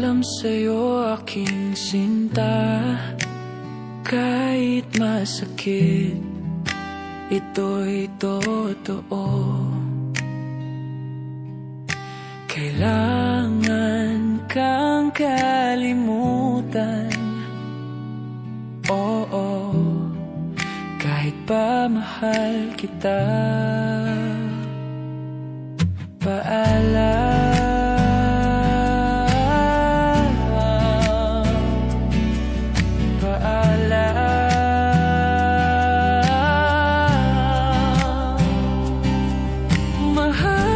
Paalam sa'yo aking sinta. Kahit masakit Ito'y totoo. Kailangan kang kalimutan. Oo Kahit pa mahal kita. Paalam Mahal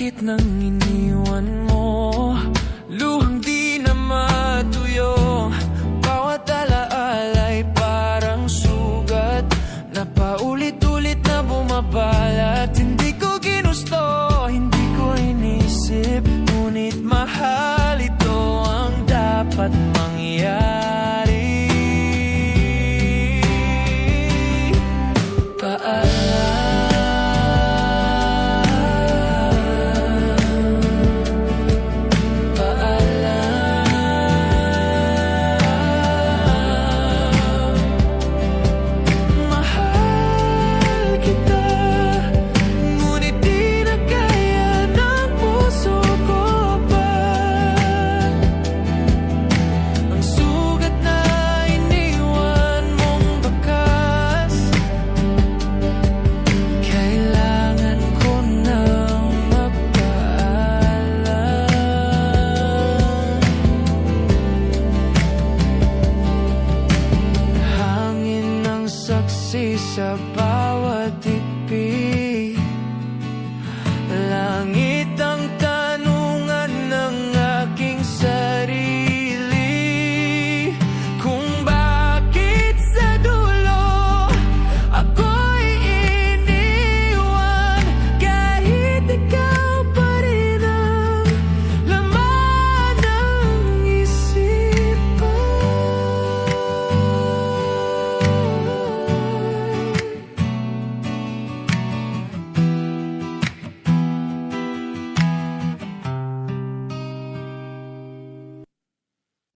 sakit ng iniwan mo? Luhang di na matuyo. Bawat alaala'y parang sugat. Na paulit-ulit na bumabalat. Hindi ko ginusto, hindi ko inisip. Ngunit mahal ito ang dapat mang about